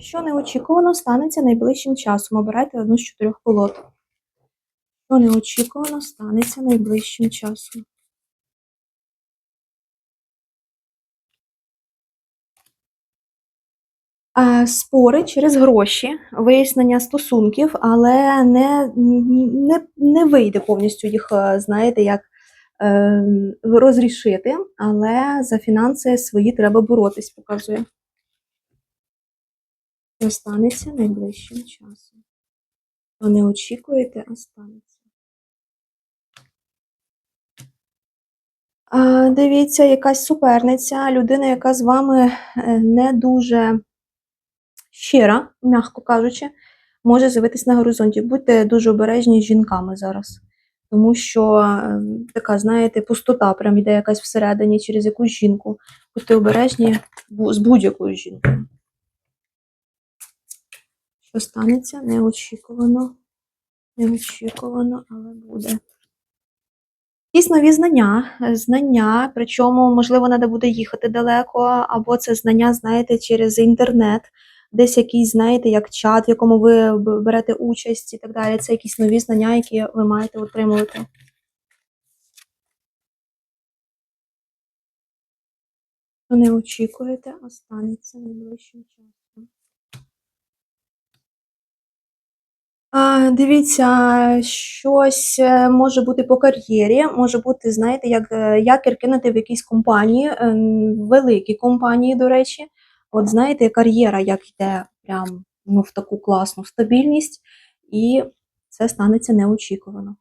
Що неочікувано станеться найближчим часом? Обирайте одну з чотирьох колод. Що неочікувано станеться найближчим часом? Спори через гроші, вияснення стосунків, але не, не, не вийде повністю їх, е, знаєте, як е, розрішити, але за фінанси свої треба боротись, показує. Що станеться найближчим часом. То не очікуєте, а станеться. А, дивіться, якась суперниця, людина, яка з вами е, не дуже щира, м'яко кажучи, може з'явитись на горизонті. Будьте дуже обережні з жінками зараз. Тому що е, така, знаєте, пустота прям йде якась всередині через якусь жінку. Будьте обережні з будь-якою жінкою. Що станеться? Неочікувано. Неочікувано, але буде. Якісь нові знання, знання, причому, можливо, треба буде їхати далеко, або це знання, знаєте, через інтернет, десь якийсь, знаєте, як чат, в якому ви берете участь і так далі. Це якісь нові знання, які ви маєте отримувати. Не очікуєте, а станеться найближчим часом. А, дивіться, щось е, може бути по кар'єрі, може бути, знаєте, як е, якір кинути в якійсь компанії, ем, великій компанії, до речі. От знаєте, кар'єра як йде прям ну, в таку класну стабільність, і це станеться неочікувано.